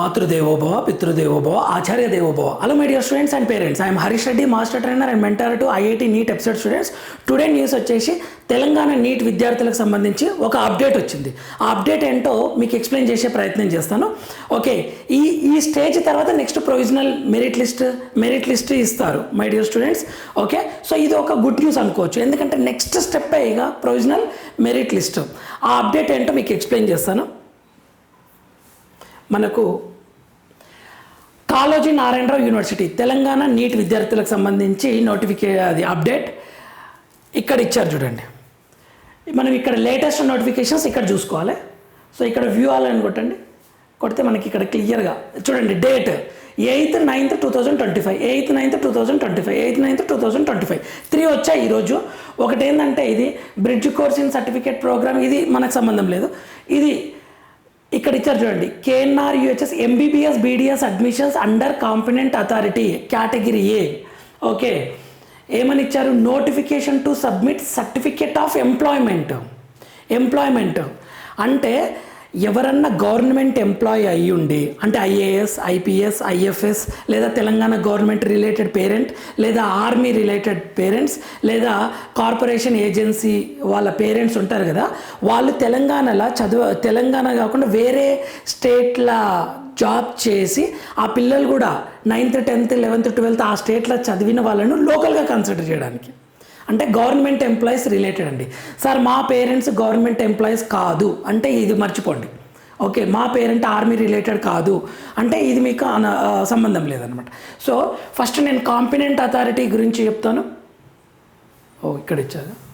మాతృదేవోభవ పితృదేవోభవ ఆచార్య దేవోభవ hello my dear students and parents I'm Harish Reddy master trainer and mentor to IIT NEET episode students today news వచ్చేసి Telangana NEET విద్యార్థులకు సంబంధించి ఒక అప్డేట్ వచ్చింది. ఆ అప్డేట్ ఏంటో మీకు ఎక్స్ప్లెయిన్ చేసే ప్రయత్నం చేస్తాను. ఓకే ఈ ఈ స్టేజ్ తర్వాత next provisional merit list merit list ఇస్తారు my dear students okay so ఇది ఒక గుడ్ న్యూస్ అనుకోవచ్చు. ఎందుకంటే నెక్స్ట్ స్టెప్ ఇక ప్రొవిజనల్ మెరిట్ లిస్ట్ ఆ అప్డేట్ ఏంటో మీకు ఎక్స్ప్లెయిన్ చేస్తాను. మనకు కాళోజీ నారాయణరావు యూనివర్సిటీ తెలంగాణ నీట్ విద్యార్థులకు సంబంధించి నోటిఫికే అది అప్డేట్ ఇక్కడ ఇచ్చారు చూడండి. మనం ఇక్కడ లేటెస్ట్ నోటిఫికేషన్స్ ఇక్కడ చూసుకోవాలి. సో ఇక్కడ వ్యూ ఆల్ అని కొట్టండి. కొడితే మనకి ఇక్కడ క్లియర్గా చూడండి date eighth ninth two thousand twenty five eighth ninth two thousand twenty five eighth ninth two thousand twenty five three వచ్చాయి ఈరోజు. ఒకటి ఏంటంటే ఇది bridge course in certificate program ఇది మనకు సంబంధం లేదు. ఇది ఇక్కడ ఇచ్చారు చూడండి. KNR UHS MBBS BDS admissions under competent authority category A okay ఏమని ఇచ్చారు? Notification to submit certificate of employment employment అంటే ఎవరన్నా గవర్నమెంట్ ఎంప్లాయీ అయ్యి ఉండి అంటే ఐఏఎస్ ఐపీఎస్ ఐఎఫ్ఎస్ లేదా తెలంగాణ గవర్నమెంట్ రిలేటెడ్ పేరెంట్ లేదా ఆర్మీ రిలేటెడ్ పేరెంట్స్ లేదా కార్పొరేషన్ ఏజెన్సీ వాళ్ళ పేరెంట్స్ ఉంటారు కదా వాళ్ళు తెలంగాణలో చదువు తెలంగాణ కాకుండా వేరే స్టేట్ల జాబ్ చేసి ఆ పిల్లలు కూడా నైన్త్ టెన్త్ లెవెన్త్ ట్వెల్త్ ఆ స్టేట్లో చదివిన వాళ్ళను లోకల్గా కన్సిడర్ చేయడానికి. అంటే గవర్నమెంట్ ఎంప్లాయీస్ రిలేటెడ్ అండి. సార్ మా పేరెంట్స్ గవర్నమెంట్ ఎంప్లాయీస్ కాదు. అంటే ఇది మర్చిపోండి. ఓకే మా పేరెంట్ ఆర్మీ రిలేటెడ్ కాదు. అంటే ఇది మీకు అన- సంబంధం లేదనమాట. సో ఫస్ట్ నేను కాంపినెంట్ అథారిటీ గురించి చెప్తాను. ఓ ఇక్కడ ఇచ్చారు.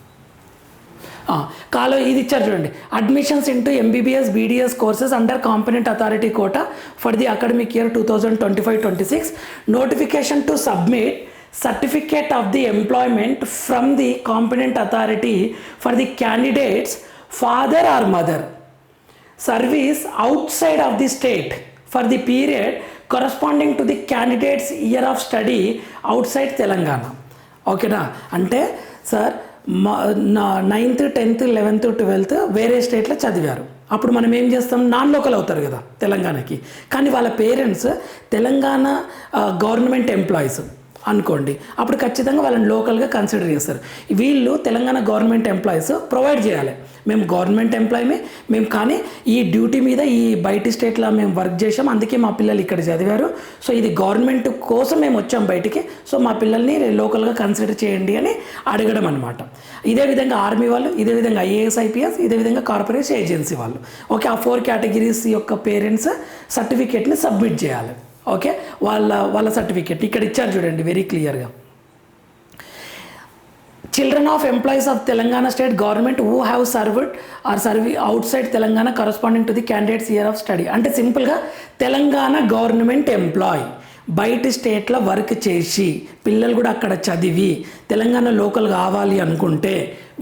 కాలో ఇది ఇచ్చారు చూడండి. Admissions into MBBS BDS courses under competent authority quota for the academic year two thousand twenty five twenty six notification to submit certificate of the employment from the competent authority for the candidates father or mother service outside of the state for the period corresponding to the candidate's year of study outside Telangana ఓకేనా అంటే sir మా నా ninth tenth eleventh twelfth వేరే స్టేట్లో చదివారు. అప్పుడు మనం ఏం చేస్తాం? నాన్ లోకల్ అవుతారు కదా తెలంగాణకి. కానీ వాళ్ళ పేరెంట్స్ తెలంగాణ గవర్నమెంట్ ఎంప్లాయీస్ అనుకోండి. అప్పుడు ఖచ్చితంగా వాళ్ళని లోకల్గా కన్సిడర్ చేస్తారు. వీళ్ళు తెలంగాణ గవర్నమెంట్ ఎంప్లాయీస్ ప్రొవైడ్ చేయాలి. మేము గవర్నమెంట్ ఎంప్లాయీమే మేము కానీ ఈ డ్యూటీ మీద ఈ బయటి స్టేట్లో మేము వర్క్ చేసాం అందుకే మా పిల్లలు ఇక్కడ చదివారు. సో ఇది గవర్నమెంట్ కోసం మేము వచ్చాం బయటికి. సో మా పిల్లల్ని లోకల్గా కన్సిడర్ చేయండి అని అడగడం అనమాట ఇదే విధంగా ఆర్మీ వాళ్ళు ఇదే విధంగా ఐఏఎస్ ఐపీఎస్ ఇదే విధంగా కార్పొరేషన్ ఏజెన్సీ వాళ్ళు. ఓకే ఆ ఫోర్ కేటగిరీస్ యొక్క పేరెంట్స్ సర్టిఫికేట్ని సబ్మిట్ చేయాలి. ఓకే? వాళ్ళ వాళ్ళ సర్టిఫికేట్. ఇక్కడ ఇచ్చారు చూడండి వెరీ క్లియర్గా children of employees of Telangana state government who have served or serving outside Telangana corresponding to the candidates year of study అంటే సింపుల్గా తెలంగాణ గవర్నమెంట్ ఎంప్లాయ్ బయట స్టేట్లో వర్క్ చేసి పిల్లలు కూడా అక్కడ చదివి తెలంగాణ లోకల్ కావాలి అనుకుంటే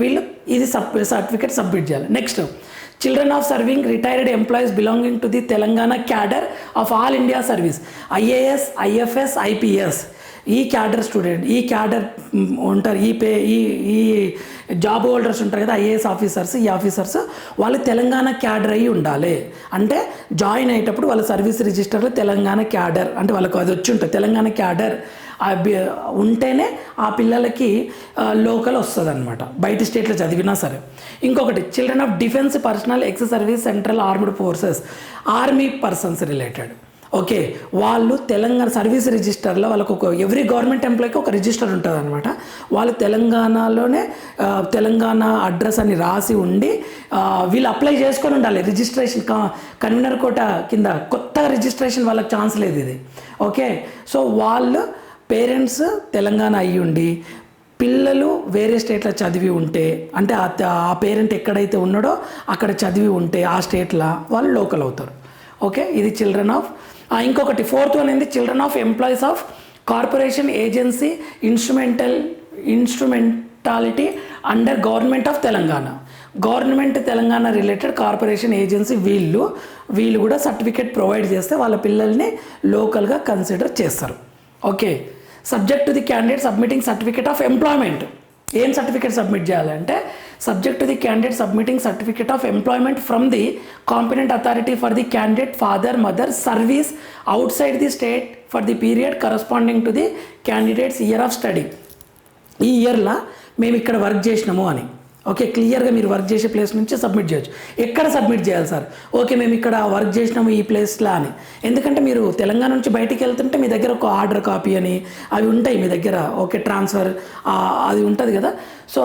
వీళ్ళు ఇది సబ్ సర్టిఫికేట్ సబ్మిట్ చేయాలి. Next children of serving retired employees belonging to the Telangana cadre of all India service, IAS, IFS, IPS. ఈ క్యాడర్ స్టూడెంట్ ఈ క్యాడర్ ఉంటారు ఈ పే ఈ ఈ జాబ్ హోల్డర్స్ ఉంటారు కదా ఐఏఎస్ ఆఫీసర్స్ ఈ ఆఫీసర్స్ వాళ్ళు తెలంగాణ క్యాడర్ అయి ఉండాలి. అంటే జాయిన్ అయ్యేటప్పుడు వాళ్ళ సర్వీస్ రిజిస్టర్లో తెలంగాణ క్యాడర్ అంటే వాళ్ళకు అది వచ్చి ఉంటుంది. తెలంగాణ క్యాడర్ ఉంటేనే ఆ పిల్లలకి లోకల్ వస్తుంది అనమాట బయట స్టేట్లో చదివినా సరే. ఇంకొకటి children of defence personnel ex service central armed forces army persons related okay వాళ్ళు తెలంగాణ సర్వీస్ రిజిస్టర్లో వాళ్ళకు ఒక ఎవ్రీ గవర్నమెంట్ ఎంప్లాయ్కి ఒక రిజిస్టర్ ఉంటుంది అనమాట వాళ్ళు తెలంగాణలోనే తెలంగాణ అడ్రస్ అని రాసి ఉండి వీళ్ళు అప్లై చేసుకొని ఉండాలి. రిజిస్ట్రేషన్ కన్వీనర్ కోట కింద కొత్త రిజిస్ట్రేషన్ వాళ్ళకి ఛాన్స్ లేదు ఇది. ఓకే సో వాళ్ళు పేరెంట్స్ తెలంగాణ అయ్యి ఉండి పిల్లలు వేరే స్టేట్లో చదివి ఉంటే అంటే ఆ ఆ పేరెంట్ ఎక్కడైతే ఉన్నాడో అక్కడ చదివి ఉంటే ఆ స్టేట్లో వాళ్ళు లోకల్ అవుతారు. ఓకే ఇది చిల్డ్రన్ ఆఫ్ ఇంకొకటి ఫోర్త్ వన్ ఏంది? Children of employees of corporation agency instrumental instrumentality under government of Telangana government Telangana related corporation agency వీళ్ళు వీళ్ళు కూడా సర్టిఫికేట్ ప్రొవైడ్ చేస్తే వాళ్ళ పిల్లల్ని లోకల్గా కన్సిడర్ చేస్తారు. Okay subject to the candidate submitting certificate of employment ఏం సర్టిఫికేట్ సబ్మిట్ చేయాలంటే subject to the candidate submitting certificate of employment from the competent authority for the candidate father mother service outside the state for the period corresponding to the candidates year of study ఈ ఇయర్లో మేము ఇక్కడ work చేసినాము అని. Okay క్లియర్గా మీరు work చేసే place నుంచి సబ్మిట్ చేయొచ్చు. ఎక్కడ సబ్మిట్ చేయాలి సార్? ఓకే మేము ఇక్కడ వర్క్ చేసినాము ఈ ప్లేస్లో అని. ఎందుకంటే మీరు తెలంగాణ నుంచి బయటికి వెళ్తుంటే మీ దగ్గర ఒక ఆర్డర్ కాపీ అని అవి ఉంటాయి మీ దగ్గర. ఓకే ట్రాన్స్ఫర్ అది ఉంటుంది కదా. సో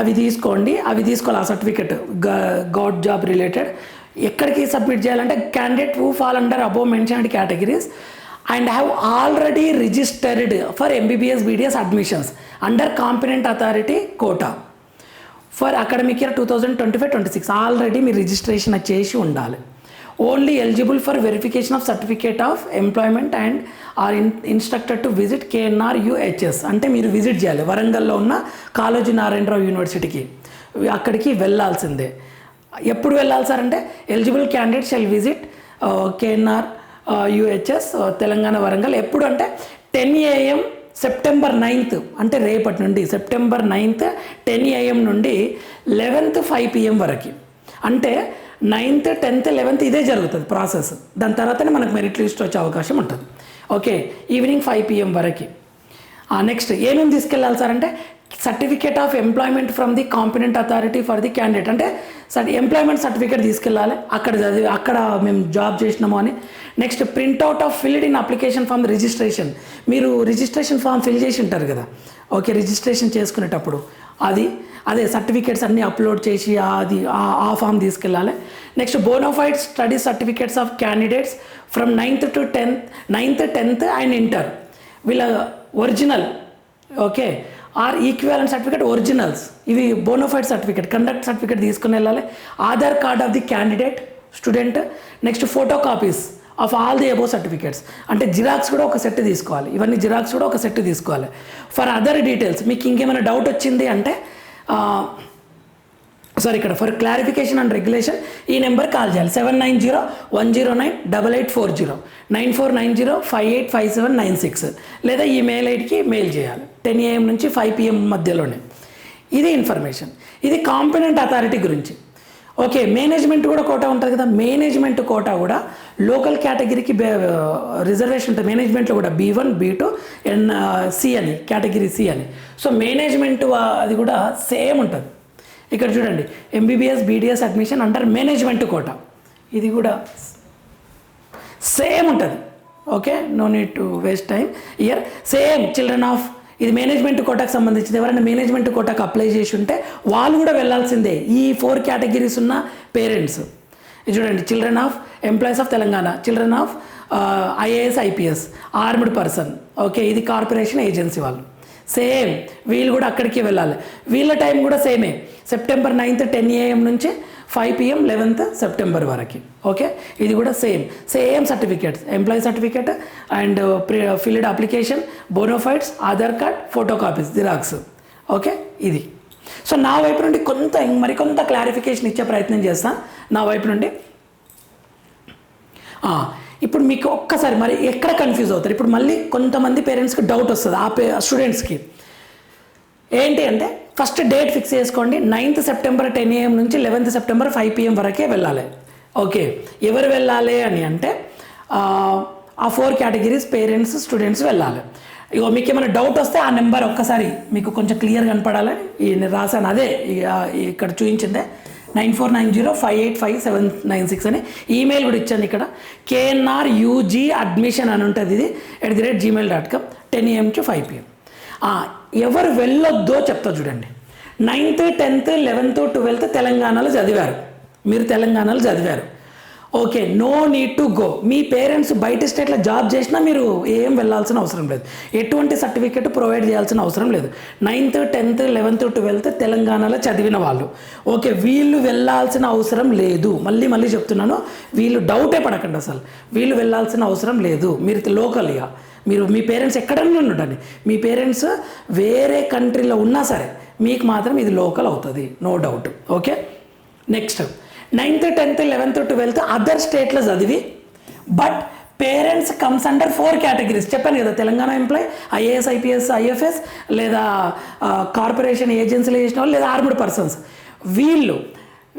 అవి తీసుకోండి. అవి తీసుకోవాలి ఆ సర్టిఫికెట్. గాడ్ జాబ్ రిలేటెడ్. ఎక్కడికి సబ్మిట్ చేయాలంటే candidate who fall under above mentioned categories and have already registered for MBBS BDS admissions under competent authority quota for academic year two thousand twenty five twenty six already మీరు registration చేసి ఉండాలి. Only eligible for verification of certificate of employment and or in instructor to visit KNR UHS అంటే మీరు visit చేయాలి. వరంగల్లో ఉన్న కాళోజీ నారాయణరావు యూనివర్సిటీకి. అక్కడికి వెళ్ళాల్సిందే. ఎప్పుడు వెళ్ళాలి సార్ అంటే eligible candidate shall visit KNR UHS Telangana Warangal. ఎప్పుడు అంటే టెన్ ఏఎం సెప్టెంబర్ నైన్త్ అంటే రేపటి నుండి సెప్టెంబర్ నైన్త్ టెన్ ఏఎం నుండి లెవెన్త్ ఫైవ్ పిఎం వరకు. అంటే నైన్త్ టెన్త్ లెవెన్త్ ఇదే జరుగుతుంది ప్రాసెస్. దాని తర్వాతనే మనకు మెరిట్ లిస్ట్ వచ్చే అవకాశం ఉంటుంది. ఓకే ఈవినింగ్ ఫైవ్ పిఎం వరకు. నెక్స్ట్ ఏమేమి తీసుకెళ్ళాలి సార్ అంటే certificate of employment from the competent authority for the candidate అంటే సర్ ఎంప్లాయ్మెంట్ సర్టిఫికేట్ తీసుకెళ్ళాలి. అక్కడ చదివి అక్కడ మేము జాబ్ చేసినాము అని. Next printout of filled in application form registration మీరు రిజిస్ట్రేషన్ ఫామ్ ఫిల్ చేసి ఉంటారు కదా. ఓకే రిజిస్ట్రేషన్ చేసుకునేటప్పుడు. అది అదే సర్టిఫికేట్స్ అన్నీ అప్లోడ్ చేసి అది ఆ- ఆ ఫామ్ తీసుకెళ్ళాలి. Next bonafide study certificates of candidates from ninth to tenth ninth tenth and inter వీళ్ళ original okay or equivalent certificate originals ఇవి బోనోఫైడ్ సర్టిఫికేట్ కండక్ట్ సర్టిఫికేట్ తీసుకుని వెళ్ళాలి. Aadhaar card of the candidate student next photo copies of all the above certificates అంటే xerox కూడా ఒక set తీసుకోవాలి. ఇవన్నీ xerox కూడా ఒక సెట్ తీసుకోవాలి. ఫర్ అదర్ డీటెయిల్స్ మీకు ఇంకేమైనా డౌట్ వచ్చింది అంటే సారీ ఇక్కడ ఫర్ క్లారిఫికేషన్ అండ్ రెగ్యులేషన్ ఈ నెంబర్ కాల్ చేయాలి. Seven nine zero one zero nine double eight four zero nine four nine zero five eight five seven nine six లేదా ఈ mail ఐడికి మెయిల్ చేయాలి. టెన్ ఏఎం నుంచి five PM మధ్యలోనే. ఇది information ఇది కాంపినెంట్ అథారిటీ గురించి. ఓకే మేనేజ్మెంట్ కూడా కోటా ఉంటుంది కదా. మేనేజ్మెంట్ కోటా కూడా లోకల్ కేటగిరీకి రిజర్వేషన్ ఉంటుంది. మేనేజ్మెంట్లో కూడా B one B two N C అని కేటగిరీ సి అని. సో మేనేజ్మెంట్ అది కూడా సేమ్ ఉంటుంది. ఇక్కడ చూడండి MBBS BDS admission under management quota. ఇది కూడా సేమ్ ఉంటుంది. Okay no need to waste time. Year same children of ఇది మేనేజ్మెంట్ కోటాకు సంబంధించింది. ఎవరైనా మేనేజ్మెంట్ కోటాకు అప్లై చేసి ఉంటే వాళ్ళు కూడా వెళ్ళాల్సిందే ఈ ఫోర్ కేటగిరీస్ ఉన్న పేరెంట్స్ చూడండి children of employees of Telangana children of IAS IPS armed person okay ఇది కార్పొరేషన్ ఏజెన్సీ వాళ్ళు. సేమ్ వీళ్ళు కూడా అక్కడికి వెళ్ళాలి. వీళ్ళ టైం కూడా సేమే సెప్టెంబర్ నైన్త్ టెన్ ఏఎం నుంచి ఫైవ్ పిఎం లెవెన్త్ సెప్టెంబర్ వరకు. ఓకే ఇది కూడా same same certificates employee certificate and filled application bonafides Aadhaar card photo copies xerox okay ఇది. సో నా వైపు నుండి కొంత మరికొంత క్లారిఫికేషన్ ఇచ్చే ప్రయత్నం చేస్తాను నా వైపు నుండి. ఇప్పుడు మీకు ఒక్కసారి మరి ఎక్కడ కన్ఫ్యూజ్ అవుతారు? ఇప్పుడు మళ్ళీ కొంతమంది పేరెంట్స్కి డౌట్ వస్తుంది. ఆ పే స్టూడెంట్స్కి ఏంటి అంటే ఫస్ట్ డేట్ ఫిక్స్ చేసుకోండి. నైన్త్ సెప్టెంబర్ టెన్ ఏఎం నుంచి లెవెన్త్ సెప్టెంబర్ ఫైవ్ పిఎం వరకే వెళ్ళాలి. ఓకే. ఎవరు వెళ్ళాలి అని అంటే ఆ, ఫోర్ కేటగిరీస్ పేరెంట్స్ స్టూడెంట్స్ వెళ్ళాలి. ఇగో మీకు ఏమైనా డౌట్ వస్తే ఆ నెంబర్ ఒక్కసారి మీకు కొంచెం క్లియర్ కనపడాలని ఈ రాశాను అదే ఇక్కడ చూపించిందే. Nine four nine zero five eight five seven nine six అని ఈమెయిల్ కూడా ఇచ్చాను ఇక్కడ. కేఎన్ఆర్ యూజీ అడ్మిషన్ అని ఉంటుంది ఇది at the rate Gmail dot com ten AM to five PM ఎవరు వెళ్ళొద్దో చెప్తా చూడండి. నైన్త్ టెన్త్ లెవెన్త్ ట్వెల్త్ తెలంగాణలో చదివారు. మీరు తెలంగాణలో చదివారు. Okay no need to go me parents బయట స్టేట్లో జాబ్ చేసినా మీరు ఏం వెళ్ళాల్సిన అవసరం లేదు. ఎటువంటి సర్టిఫికేట్ ప్రొవైడ్ చేయాల్సిన అవసరం లేదు. నైన్త్ టెన్త్ లెవెన్త్ ట్వెల్త్ తెలంగాణలో చదివిన వాళ్ళు. ఓకే వీళ్ళు వెళ్ళాల్సిన అవసరం లేదు. మళ్ళీ మళ్ళీ చెప్తున్నాను. వీళ్ళు డౌటే పడకండి అసలు. వీళ్ళు వెళ్ళాల్సిన అవసరం లేదు. మీరు లోకల్గా మీరు మీ పేరెంట్స్ ఎక్కడన్నా ఉండండి మీ పేరెంట్స్ వేరే కంట్రీలో ఉన్నా సరే మీకు మాత్రం ఇది లోకల్ అవుతుంది. No doubt okay next ninth tenth eleventh twelfth other స్టేట్లో చదివి but parents comes under four categories చెప్పాను కదా Telangana employee IAS IPS IFS లేదా కార్పొరేషన్ ఏజెన్సీలో చేసిన వాళ్ళు లేదా ఆర్మ్డ్ పర్సన్స్ వీళ్ళు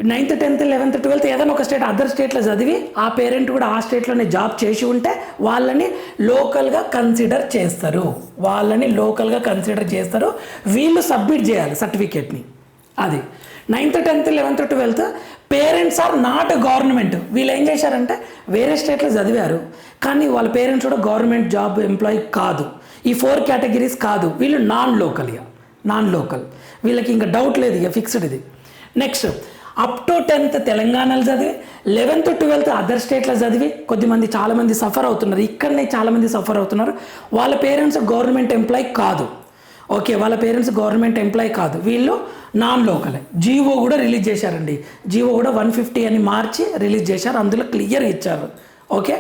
నైన్త్ టెన్త్ లెవెన్త్ ట్వెల్త్ ఏదైనా ఒక స్టేట్ అదర్ స్టేట్లో చదివి ఆ పేరెంట్ కూడా ఆ స్టేట్లోనే జాబ్ చేసి ఉంటే వాళ్ళని లోకల్గా కన్సిడర్ చేస్తారు. వాళ్ళని లోకల్గా కన్సిడర్ చేస్తారు. వీళ్ళు సబ్మిట్ చేయాలి సర్టిఫికేట్ని అది. Ninth tenth eleventh twelfth parents are not government వీళ్ళు ఏం చేశారంటే వేరే స్టేట్లో చదివారు. కానీ వాళ్ళ పేరెంట్స్ కూడా గవర్నమెంట్ జాబ్ ఎంప్లాయీ కాదు. ఈ ఫోర్ కేటగిరీస్ కాదు. వీళ్ళు నాన్ లోకల్ ఇక నాన్ లోకల్ వీళ్ళకి ఇంకా డౌట్ లేదు ఇక ఫిక్స్డ్ ఇది. నెక్స్ట్ అప్ టు టెన్త్ తెలంగాణలో చదివి లెవెన్త్ ట్వెల్త్ అదర్ స్టేట్లో చదివి కొద్దిమంది చాలామంది సఫర్ అవుతున్నారు. ఇక్కడనే చాలామంది సఫర్ అవుతున్నారు. వాళ్ళ పేరెంట్స్ గవర్నమెంట్ ఎంప్లాయ్ కాదు. ఓకే వాళ్ళ పేరెంట్స్ గవర్నమెంట్ ఎంప్లాయ్ కాదు. వీళ్ళు నాన్ లోకలే జీవో కూడా రిలీజ్ చేశారండి. జీవో కూడా వన్ ఫిఫ్టీ అని మార్చి రిలీజ్ చేశారు. అందులో క్లియర్ ఇచ్చారు. Okay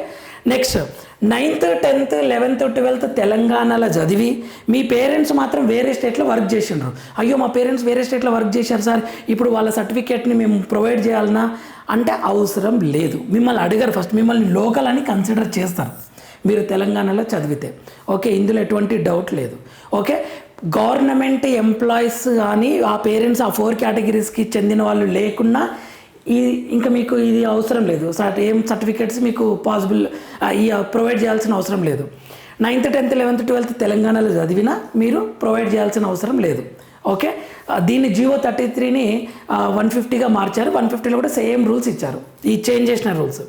next ninth tenth eleventh twelfth తెలంగాణలో చదివి మీ పేరెంట్స్ మాత్రం వేరే స్టేట్లో వర్క్ చేసిండ్రు. అయ్యో మా పేరెంట్స్ వేరే స్టేట్లో వర్క్ చేశారు సార్. ఇప్పుడు వాళ్ళ సర్టిఫికేట్ని మేము ప్రొవైడ్ చేయాలన్నా అంటే అవసరం లేదు. మిమ్మల్ని అడిగారు ఫస్ట్. మిమ్మల్ని లోకల్ అని కన్సిడర్ చేస్తారు మీరు తెలంగాణలో చదివితే. ఓకే ఇందులో ఎటువంటి డౌట్ లేదు. ఓకే గవర్నమెంట్ ఎంప్లాయీస్ కానీ ఆ పేరెంట్స్ ఆ ఫోర్ కేటగిరీస్కి చెందిన వాళ్ళు లేకున్నా ఈ ఇంకా మీకు ఇది అవసరం లేదు. సార్ ఏం సర్టిఫికేట్స్ మీకు పాసిబుల్ ఈ ప్రొవైడ్ చేయాల్సిన అవసరం లేదు. నైన్త్ టెన్త్ లెవెన్త్ ట్వెల్త్ తెలంగాణలో చదివినా మీరు ప్రొవైడ్ చేయాల్సిన అవసరం లేదు. ఓకే? దీన్ని జియో థర్టీ త్రీని వన్ ఫిఫ్టీగా మార్చారు. వన్ ఫిఫ్టీలో కూడా సేమ్ రూల్స్ ఇచ్చారు. ఈ చేంజ్ చేసిన రూల్స్.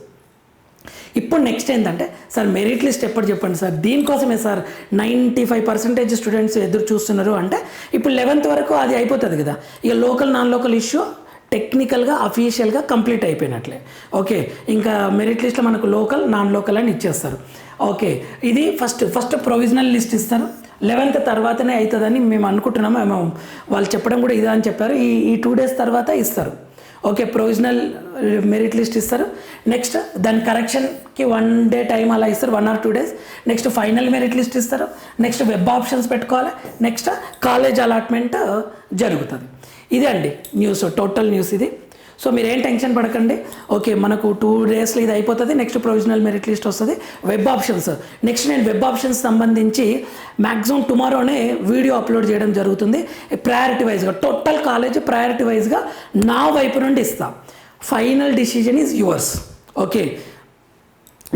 ఇప్పుడు నెక్స్ట్ ఏంటంటే సార్ మెరిట్ లిస్ట్ ఎప్పుడు చెప్పండి సార్? దీనికోసమే sir ninety five percentage students ఎదురు చూస్తున్నారు అంటే ఇప్పుడు లెవెన్త్ వరకు అది అయిపోతుంది కదా. ఇక లోకల్ నాన్ లోకల్ ఇష్యూ టెక్నికల్గా అఫీషియల్గా కంప్లీట్ అయిపోయినట్లే. ఓకే ఇంకా మెరిట్ లిస్ట్లో మనకు లోకల్ నాన్ లోకల్ అని ఇచ్చేస్తారు. ఓకే ఇది ఫస్ట్ ఫస్ట్ ప్రొవిజనల్ లిస్ట్ ఇస్తారు. లెవెన్త్ తర్వాతనే అవుతుందని మేము అనుకుంటున్నాము. మేము వాళ్ళు చెప్పడం కూడా ఇదా అని చెప్పారు. ఈ ఈ టూ డేస్ తర్వాత ఇస్తారు. ఓకే ప్రొవిజనల్ మెరిట్ లిస్ట్ ఇస్తారు. నెక్స్ట్ దాని కరెక్షన్కి వన్ డే టైం అలా ఇస్తారు one or two days next final merit list ఇస్తారు. నెక్స్ట్ వెబ్ ఆప్షన్స్ పెట్టుకోవాలి. నెక్స్ట్ కాలేజ్ అలాట్మెంట్ జరుగుతుంది. ఇదే అండి న్యూస్ టోటల్ న్యూస్ ఇది. సో మీరు ఏం టెన్షన్ పడకండి. ఓకే మనకు టూ డేస్లో ఇది అయిపోతుంది నెక్స్ట్ ప్రొవిజనల్ మెరిట్ లిస్ట్ వస్తుంది. వెబ్ ఆప్షన్స్ నెక్స్ట్ నేను వెబ్ ఆప్షన్స్ సంబంధించి మ్యాక్సిమం టుమారోనే వీడియో అప్లోడ్ చేయడం జరుగుతుంది. ప్రయారిటీ వైజ్గా టోటల్ కాలేజ్ ప్రయారిటీ వైజ్గా నా వైపు నుండి ఇస్తా. Final decision is yours okay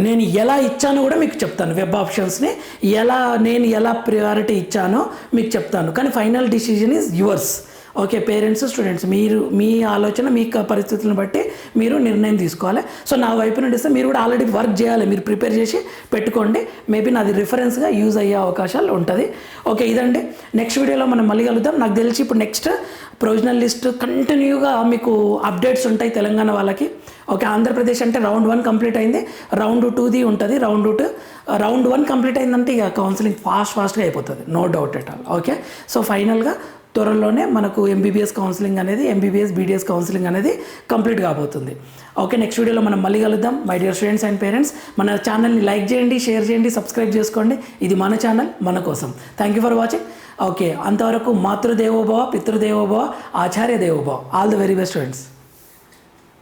నేను ఎలా ఇచ్చానో కూడా మీకు చెప్తాను. వెబ్ ఆప్షన్స్ని ఎలా నేను ఎలా ప్రియారిటీ ఇచ్చానో మీకు చెప్తాను. కానీ final decision is yours okay parents students మీరు మీ ఆలోచన మీ పరిస్థితులను బట్టి మీరు నిర్ణయం తీసుకోవాలి. సో నా వైపు నుండి ఇస్తే మీరు కూడా ఆల్రెడీ వర్క్ చేయాలి. మీరు ప్రిపేర్ చేసి పెట్టుకోండి. మేబీ నాది రిఫరెన్స్గా యూజ్ అయ్యే అవకాశాలు ఉంటుంది. ఓకే ఇదండి. నెక్స్ట్ వీడియోలో మనం మళ్ళీ కలుద్దాం. నాకు తెలిసి ఇప్పుడు నెక్స్ట్ ప్రొవిజనల్ లిస్ట్ కంటిన్యూగా మీకు అప్డేట్స్ ఉంటాయి తెలంగాణ వాళ్ళకి. ఓకే ఆంధ్రప్రదేశ్ అంటే రౌండ్ వన్ కంప్లీట్ అయింది. రౌండ్ టూది ఉంటుంది. Round two round one complete అయిందంటే ఇక కౌన్సిలింగ్ ఫాస్ట్ ఫాస్ట్గా అయిపోతుంది. No doubt at all okay so ఫైనల్గా త్వరలోనే మనకు ఎంబీబీఎస్ కౌన్సిలింగ్ అనేది ఎంబీబీఎస్ బీడీఎస్ కౌన్సిలింగ్ అనేది కంప్లీట్ కాబోతుంది. ఓకే నెక్స్ట్ వీడియోలో మనం మళ్ళీ కలుద్దాం. My dear students and parents మన ఛానల్ని లైక్ చేయండి షేర్ చేయండి సబ్స్క్రైబ్ చేసుకోండి. ఇది మన ఛానల్ మన కోసం. Thank you for watching okay అంతవరకు మాతృదేవోభవ పితృదేవోభవ ఆచార్య దేవోభవ all the very best students